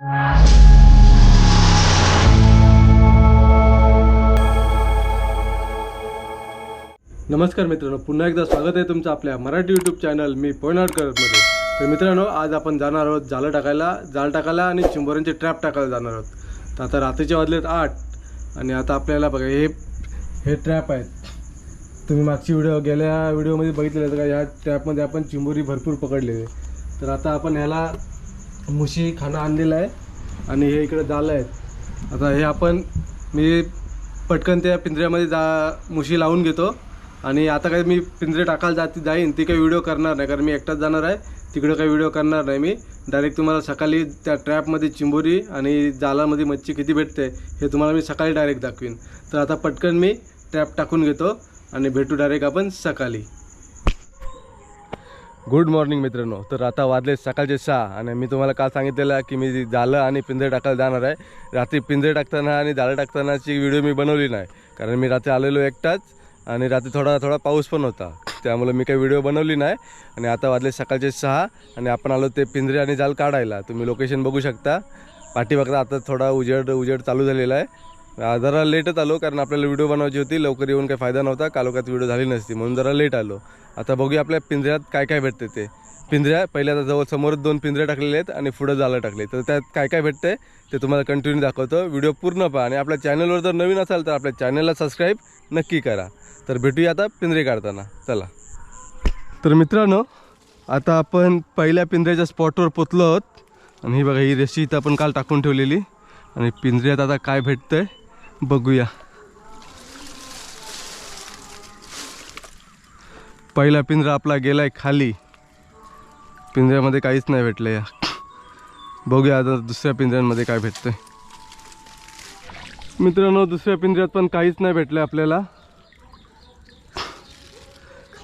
नमस्कार मित्रांनो पुन्हा एकदा स्वागत आहे तुमचं आपल्या मराठी यूट्यूब चॅनल मी पोयनाट करतमध्ये. तर मित्रांनो आज आपण जाणार आहोत जाळं टाकायला जाळ टाकायला आणि चिंबोऱ्यांचे ट्रॅप टाकायला जाणार आहोत. तर आता रात्रीचे वाजलेत आठ आणि आता आपल्याला बघा हे हे ट्रॅप आहेत. तुम्ही मागची व्हिडिओ गेल्या व्हिडिओमध्ये बघितलेलं का या ट्रॅपमध्ये आपण चिंबोरी भरपूर पकडलेली तर आता आपण ह्याला मुशी खाणं आणलेलं आहे आणि हे इकडे जाळं आहेत. आता हे आपण मी पटकन त्या पिंजऱ्यामध्ये जा मुशी लावून घेतो. आणि आता काही मी पिंजरे टाकायला जाती जाईन ती काही व्हिडिओ करणार नाही कारण मी एकटाच जाणार आहे. तिकडं काही व्हिडिओ करणार नाही मी. डायरेक्ट तुम्हाला सकाळी त्या ट्रॅपमध्ये चिंबोरी आणि जालामध्ये मच्छी किती भेटते हे तुम्हाला मी सकाळी डायरेक्ट दाखवीन. तर आता पटकन मी ट्रॅप टाकून घेतो आणि भेटू डायरेक्ट आपण सकाळी. गुड मॉर्निंग मित्रांनो. तर आता वाजले सकाळचे सहा आणि मी तुम्हाला काल सांगितलेलं की मी झालं आणि पिंजरे टाकायला जाणार आहे. रात्री पिंजरे टाकताना आणि जाळं टाकतानाची व्हिडिओ मी बनवली नाही. कारण मी रात्री आलेलो एकटाच आणि रात्री थोडा थोडा पाऊस पण होता. त्यामुळे मी काही व्हिडिओ बनवली नाही. आणि आता वाजले सकाळचे सहा आणि आपण आलो ते पिंजरे आणि जाल काढायला. तुम्ही लोकेशन बघू शकता. पाठी बघता आता थोडा उजेड उजेड चालू झालेला आहे. जरा लेटच आलो कारण आपल्याला व्हिडिओ बनवायची होती. लवकर येऊन काही फायदा नव्हता. कालोखात व्हिडिओ झाली नसती. म्हणून जरा लेट आलो. आता बघूया आपल्या पिंजऱ्यात काय काय भेटते ते. पिंजऱ्या पहिल्या जवळ समोरच दोन पिंजरे टाकलेले आहेत आणि पुढं जाळं टाकले तर त्यात काय काय भेटते ते तुम्हाला कंटिन्यू दाखवतो. व्हिडिओ पूर्ण पहा आणि आपल्या चॅनलवर जर नवीन असाल तर आपल्या चॅनलला सबस्क्राईब नक्की करा. तर भेटूया आता पिंजरे काढताना. चला. तर मित्रांनो आता आपण पहिल्या पिंजऱ्याच्या स्पॉटवर पोचलो आहोत. आणि ही बघा ही रेशी इथं आपण काल टाकून ठेवलेली. आणि पिंजऱ्यात आता काय भेटतंय? बघूया. पहिला पिंजरा आपला गेलाय खाली. पिंजऱ्यामध्ये काहीच नाही भेटलं या बघूया आता दुसऱ्या पिंजऱ्यांमध्ये काय भेटतंय. मित्रांनो दुसऱ्या पिंजऱ्यात पण काहीच नाही भेटलं आपल्याला.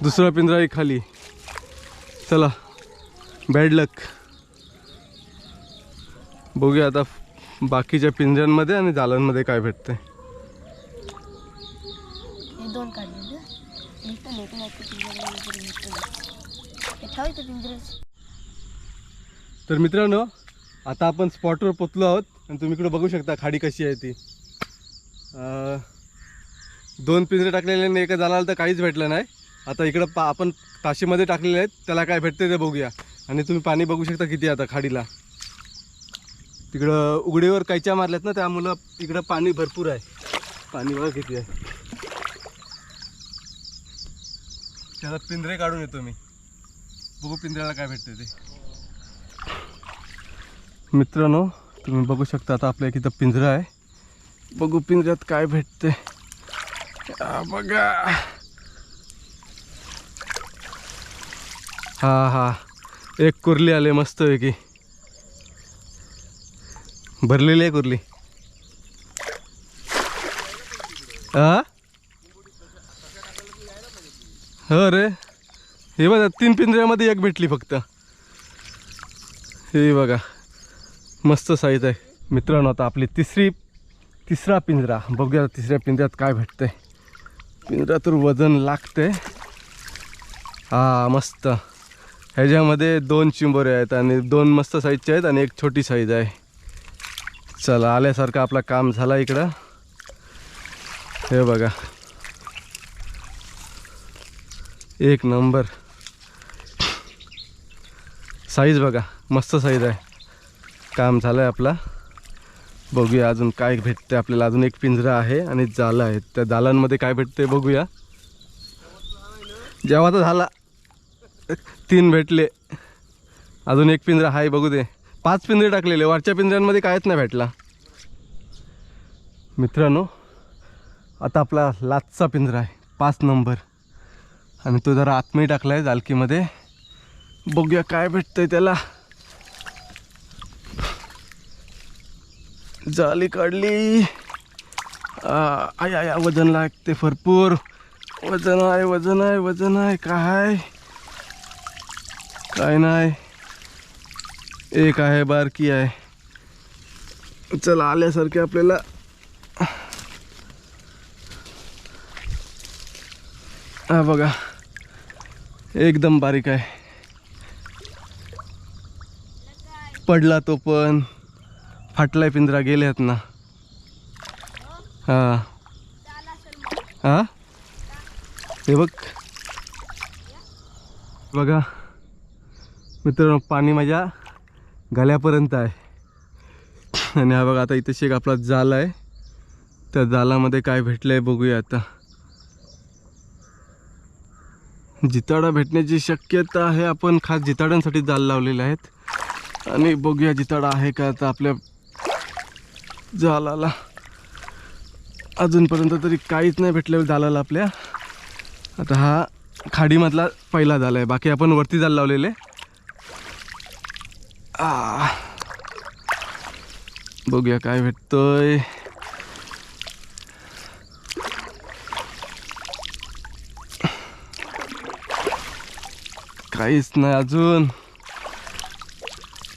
दुसरा पिंजराही खाली. चला बॅड लक बघूया आता बाकीच्या पिंजऱ्यांमध्ये आणि जालांमध्ये काय दोन पिंजऱ्यात. तर मित्रांनो आता आपण स्पॉटवर पोचलो आहोत आणि तुम्ही इकडे बघू शकता खाडी कशी आहे ती. दोन पिंजरे टाकलेले आणि एका जालाला तर काहीच भेटलं नाही. आता इकडं पा आपण काशीमध्ये टाकलेले आहेत त्याला काय भेटते ते बघूया. आणि तुम्ही पाणी बघू शकता किती आता खाडीला. तिकडं उघडीवर कैच्या मारल्यात ना त्यामुळं इकडं पाणी भरपूर आहे. पाणी बघा किती आहे. त्याला पिंजरे काढून येतो मी. बघू पिंजऱ्याला काय भेटते ते. मित्रांनो तुम्ही बघू शकता आता आपल्या इथं पिंजरा आहे. बघू पिंजऱ्यात काय भेटते बघा. हा हा. एक कुर्ली आले मस्त की भरलेली आहे कुर्ली. हा हो रे. हे बघा तीन पिंजऱ्यामध्ये एक भेटली फक्त. हे बघा मस्त साईज आहे. मित्रांनो आता आपली तिसरी तिसरा पिंजरा. बघूया तिसऱ्या पिंजऱ्यात काय भेटतंय. पिंजऱ्यातून वजन लागते हा मस्त. ह्याच्यामध्ये दोन चिंबोरे आहेत आणि दोन मस्त साईजचे आहेत आणि एक छोटी साईज आहे. चला आल्यासारखं आपलं काम झालं इकडं. हे बघा. एक नंबर. साईज बघा मस्त साईज आहे. काम झालं आहे आपला. बघूया अजून काय भेटते आपल्याला. अजून एक पिंजरा आहे आणि जालं आहे. त्या जालांमध्ये काय भेटते बघूया. जेव्हा तर झाला. तीन भेटले. अजून एक पिंजरा आहे बघू दे. पाच पिंजरे टाकलेले वरच्या पिंजऱ्यांमध्ये कायच नाही भेटला. मित्रांनो आता आपला लाचचा पिंजरा आहे पाच नंबर. आणि तो जरा आतमध्ये टाकला आहे जालकीमध्ये. बघूया काय भेटतंय त्याला. जाली काढली. आय आय, वजन लागते भरपूर. वजन आहे वजन आहे वजन आहे काय? काय नाही. एक आहे बारकी आहे. चला आल्यासारखे आपल्याला. हा बघा. एकदम बारीक आहे. पडला तो पण. फाटलाय पिंजरा गेले आहेत ना. हा. हा? हे बघ. बघा. मित्रांनो पाणी माझ्या गळ्यापर्यंत आहे. आणि हा बघा आता इथे एक आपला जाल आहे त्या जालामध्ये काय भेटलं आहे बघूया आता. जिताडा भेटण्याची शक्यता आहे आपण खास जिताड्यांसाठी जाल लावलेले आहेत. आणि बघूया जिताडा आहे का आता आपल्या जालाला. अजूनपर्यंत तरी काहीच नाही भेटलं जालाला आपल्या. आता हा खाडीमधला पहिला जाल आहे. बाकी आपण वरती जाल लावलेले. आ बघूया काय भेटतोय. काहीच नाही अजून.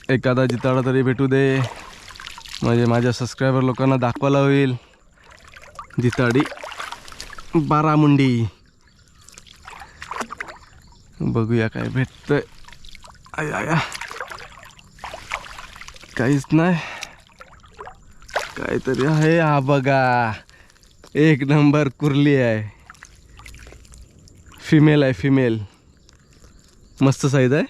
एखादा जिताडा तरी भेटू दे. म्हणजे माझ्या सबस्क्रायबर लोकांना दाखवायला होईल. जिताडी बारामुंडी. बघूया काय भेटतंय. आय आया. काहीच नाही. काहीतरी आहे हा बघा. एक नंबर कुर्ली आहे. फिमेल आहे फिमेल मस्त साईज आहे.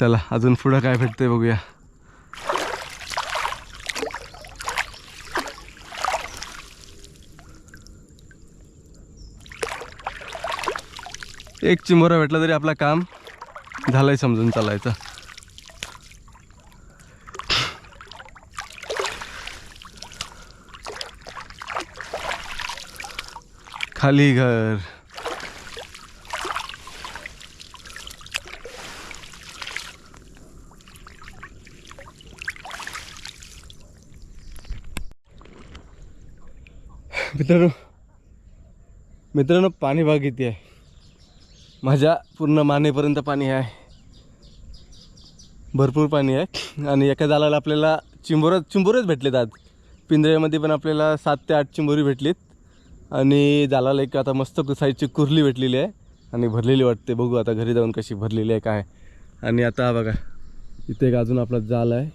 चला अजून पुढं काय भेटते बघूया. एक चिंबोरा भेटला तरी आपला काम. झालंय समजून चालायचं. खाली घर. मित्रांनो मित्रांनो पाणी बाग किती आहे. माझ्या पूर्ण मानेपर्यंत पाणी आहे. भरपूर पाणी आहे. आणि एका जालाला आपल्याला चिंबोरं चिंबोरच भेटलेत आज. पिंजऱ्यामध्ये पण आपल्याला सात ते आठ चिंबोरी भेटलीत. आणि जालाला एक आता मस्त साईजची कुर्ली भेटलेली आहे. आणि भरलेली वाटते. बघू आता घरी जाऊन कशी भरलेली आहे काय आणि आता बघा इथे एक अजून आपला जाल आहे.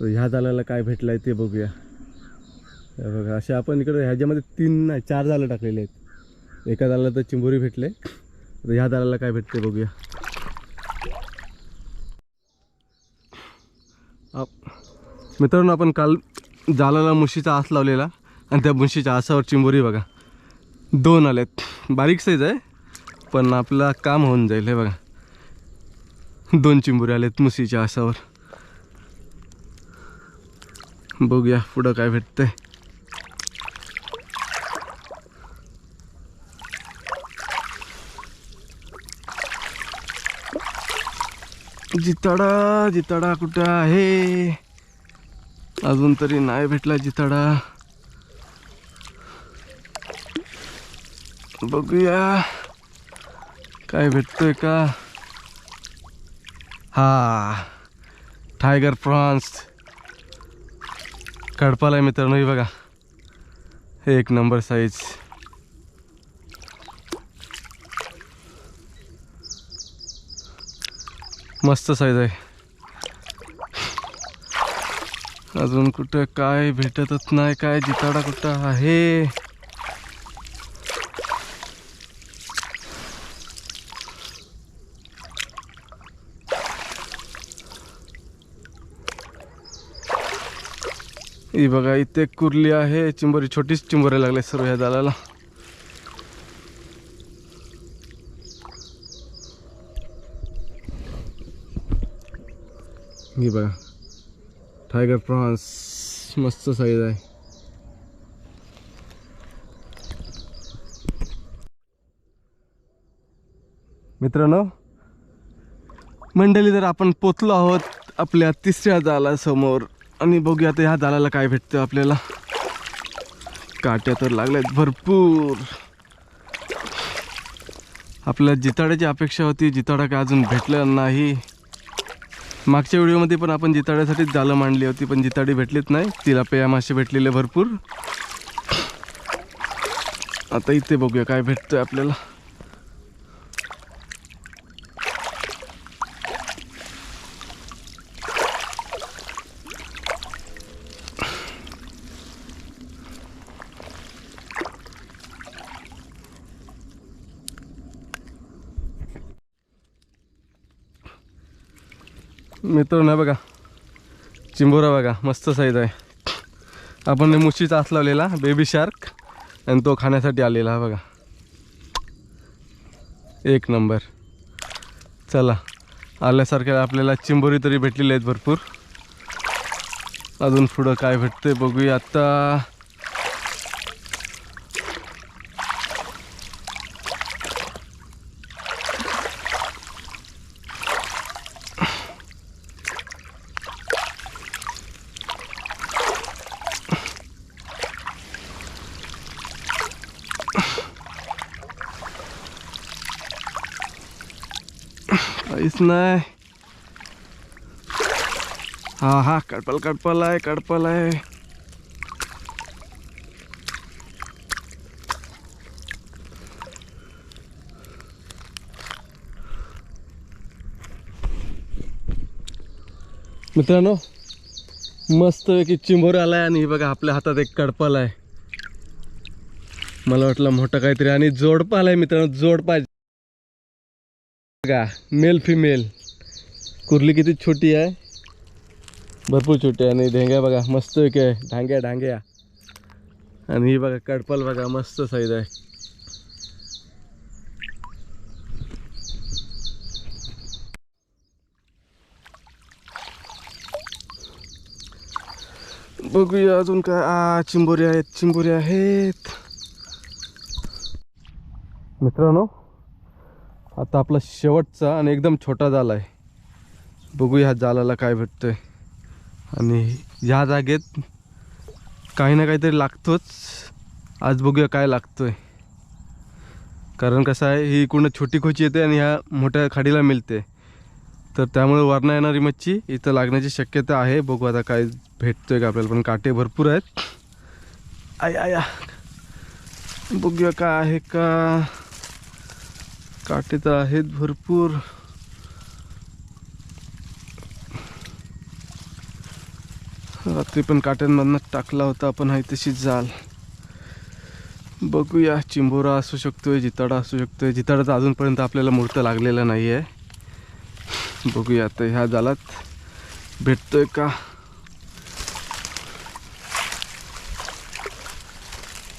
तर ह्या जालाला काय भेटलं आहे ते बघूया. बघा असे आपण इकडे ह्याच्यामध्ये तीन नाही चार जालं टाकलेले आहेत. एका दालाला तर चिंबोरी भेटले. तर ह्या दालाला काय भेटते बघूया. आप- मित्रांनो आपण काल जालाला मुशीचा आस लावलेला आणि त्या मुशीच्या आसावर चिंबोरी बघा. दोन आलेत. बारीक साईज आहे पण आपलं काम होऊन जाईल हे बघा. दोन चिंबोरी आलेत मुशीच्या आसावर. बघूया पुढं काय भेटतंय. जिताडा जिताडा कुठं आहे? अजून तरी नाही भेटला जिताडा. बघूया. काय भेटतोय का? हा टायगर प्रॉन्स कडपाला आहे मित्रांनो बघा. एक नंबर साईज मस्त साईज आहे. अजून कुठं काय भेटतच नाही काय जिताडा कुठं आहे? ही बघा इथे कुर्ली आहे चिंबोरी छोटीच चिंबोरी लागले सर्व ह्या जालाला हे बघा. टायगर प्रॉन्स मस्त साईज आहे. मित्रांनो मंडळी जर आपण पोचलो आहोत आपल्या तिसऱ्या जालासमोर आणि बघूया आता ह्या जालाला काय भेटतं आपल्याला. काट्या तर लागल्यात भरपूर. आपल्या जिताड्याची अपेक्षा होती जिताडा काय अजून भेटलं नाही. मागच्या व्हिडिओमध्ये पण आपण जिताड्यासाठीच जालं मांडली होती पण जिताडी भेटलीच नाही. तिला पेया मासे भेटलेले भरपूर. आता इथे बघूया काय भेटतंय आपल्याला. मित्रांनो बघा. चिंबोरा बघा मस्त साईज आहे. आपण मुशीचा आस लावलेला बेबी शार्क आणि तो खाण्यासाठी आलेला बघा. एक नंबर चला. आल्यासारख्या आपल्याला चिंबोरी तरी भेटलेली आहेत भरपूर. अजून पुढं काय भेटते बघूया. आत्ता काहीच नाही हा हा कडपल कडपल आहे कडपल आहे मित्रांनो मस्त की चिंबोर आलाय आणि हे बघा आपल्या हातात एक कडपल आहे. मला वाटलं मोठं काहीतरी आणि जोडपाल आहे मित्रांनो जोडपा बघा मेल फिमेल कुर्ली किती छोटी आहे? भरपूर छोटी आहे. आणि ढेंग्या बघा मस्त एक आहे. ढांग्या ढांग्या. आणि ही बघा कडपल बघा मस्त साईज आहे. बघूया अजून काय. आ चिंबोरी आहेत चिंबोरी आहेत. मित्रांनो आता आपला शेवटचा आणि एकदम छोटा जाल आहे. बघूया ह्या जालाला काय आहे आणि ह्या जागेत काही ना काहीतरी लागतोच. आज बघूया काय लागतोय. कारण कसं आहे ही इकडून छोटी खोची येते आणि ह्या मोठ्या खाडीला मिळते. तर त्यामुळे वरनं येणारी मच्छी इथं लागण्याची शक्यता आहे. बघू आता काय भेटतोय का आपल्याला. पण काटे भरपूर आहेत. आय आया. बघूया काय आहे का. काटे तर आहेत भरपूर. रात्री पण काट्यांमधनं टाकला होता आपण आहे तशी जाल. बघूया चिंबोरा असू शकतोय जिताडा असू शकतोय. जिताडा तर अजूनपर्यंत आपल्याला मूर्त लागलेला नाही आहे बघूया आता ह्या जालात. भेटतोय का?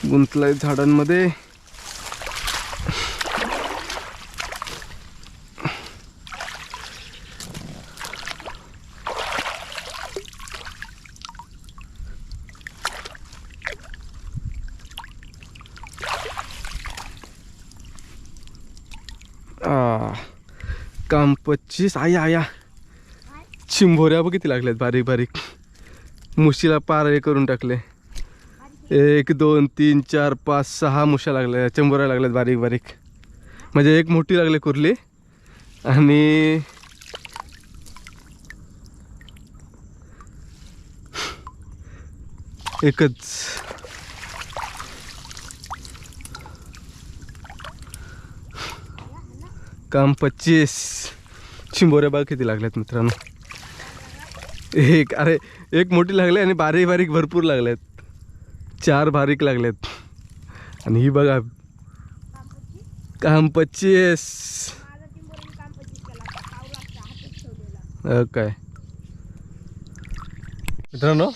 गुंतलाय झाडांमध्ये. आ, काम पच्चीस आया आया चिंभोऱ्या बघ किती लागल्यात बारीक बारीक. मुशीला पार हे करून टाकले. एक दोन तीन चार पाच सहा मुशा लागल्या. चिंभोऱ्या लागल्यात बारीक बारीक. म्हणजे एक मोठी लागली कुर्ली आणि एकच काम पच्चीस. चिंबोऱ्या बघ किती लागल्यात मित्रांनो? एक अरे एक मोठी लागली आणि बारीक बारीक भरपूर लागल्यात. चार बारीक लागल्यात. आणि ही बघा. काम पच्चीस. काय? मित्रांनो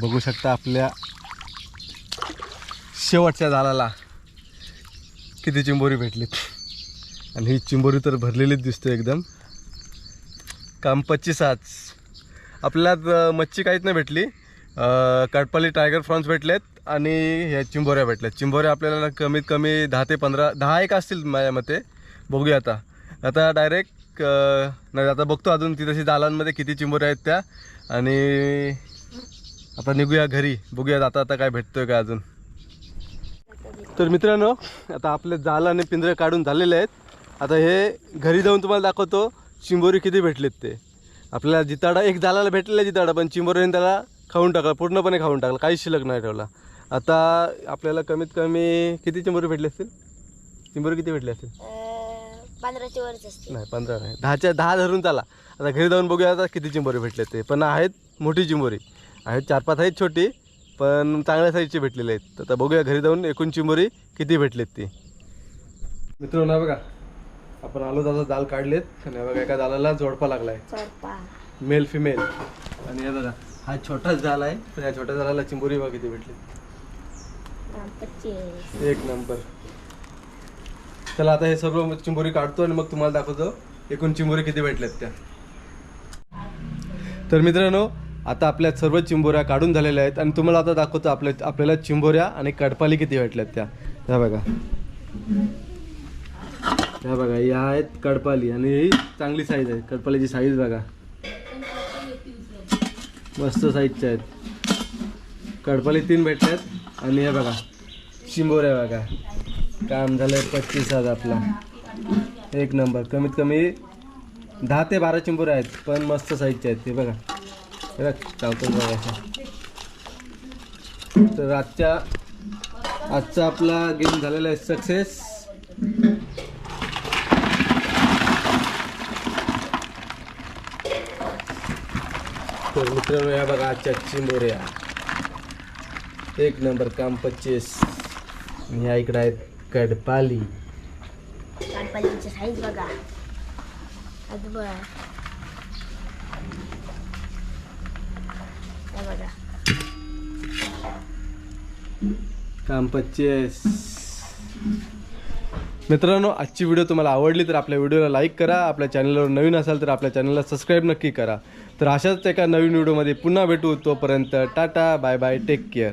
बघू शकता आपल्या शेवटच्या झाडाला किती चिंबोरी भेटलीत. आणि ही चिंबोरी तर भरलेलीच दिसते एकदम. काम पच्चीस आज. आपल्याला मच्छी काहीच नाही भेटली. कडपाली टायगर फ्रॉन्स भेटलेत आणि ह्या चिंबोऱ्या भेटल्यात. चिंबोऱ्या आपल्याला कमीत कमी दहा ते पंधरा दहा एक असतील माझ्या मते. बघूया आता. आता डायरेक्ट नाही आता बघतो अजून ती तशी दालांमध्ये किती चिंबोऱ्या आहेत त्या. आणि आता निघूया घरी. बघूया आता आता काय भेटतोय का अजून. तर मित्रांनो आता आपले जाल आणि पिंजरे काढून झालेले आहेत. आता हे घरी जाऊन तुम्हाला दाखवतो चिंबोरी किती भेटलेत ते. आपल्याला जिताडा एक जालाला भेटलेला जिताडा पण चिंबोरीने त्याला खाऊन टाकला पूर्णपणे खाऊन टाकला काहीच शिल्लक नाही ठेवला. आता आपल्याला कमीत कमी किती चिंबोरी भेटले असतील? चिंबोरी किती भेटले असतील? पंधराच्या वरच नाही पंधरा नाही. दहाच्या दहा धरून चाला. आता घरी जाऊन बघूया आता किती चिंबोरी भेटले ते. पण आहेत मोठी चिंबोरी. आहेत चार पाच आहेत छोटी पण चांगल्या साईजची भेटलेली आहेत. आता बघूया घरी जाऊन एकूण चिंबोरी किती भेटलेत ती. मित्रांनो बघा. आपण आलो तसं जाल काढलेत. आणि बघा एका जालाला जोडपा लागलाय. Male female. आणि हे बघा हा छोटाच जाल आहे पण या छोट्या जालाला चिंबोरी बघा किती भेटली. एक नंबर. चला आता हे सर्व चिंबोरी काढतो आणि मग तुम्हाला दाखवतो एकूण चिंबोरी किती भेटल्यात त्या. तर मित्रांनो आता आपल्या सर्व चिंबोऱ्या काढून झालेल्या आहेत आणि तुम्हाला आता दाखवतो आपल्या आपल्याला चिंबोऱ्या आणि कडपाली किती भेटल्यात त्या. बघा. ह्या बघा या आहेत कडपाली आणि ही चांगली साईज आहे. कडपालीची साईज बघा. मस्त साईजच्या आहेत. कडपाली तीन भेटतात आणि हे बघा चिंबोऱ्या बघा. काम झालंय पच्चीस हजार आपला. एक नंबर कमीत कमी दहा ते बारा चिंबोऱ्या आहेत पण मस्त साईजच्या आहेत. ते बघा. हे बघ चावतो बघा. तर आजच्या आजचा आपला गेम झालेला आहे सक्सेस तर मित्रांनो या बघा आजच्या चिंबोऱ्या एक नंबर काम पच्चीस. ह्या इकडे आहेत कडपाली. साईज बघा. बघा. काम पच्चीस. मित्रांनो आजची व्हिडिओ तुम्हाला आवडली तर आपल्या व्हिडिओला लाईक करा. आपल्या चॅनलवर नवीन असाल तर आपल्या चॅनलला सबस्क्राईब नक्की करा. तर अशाच एका नवीन व्हिडिओमध्ये पुन्हा भेटू. तोपर्यंत tata bye bye take care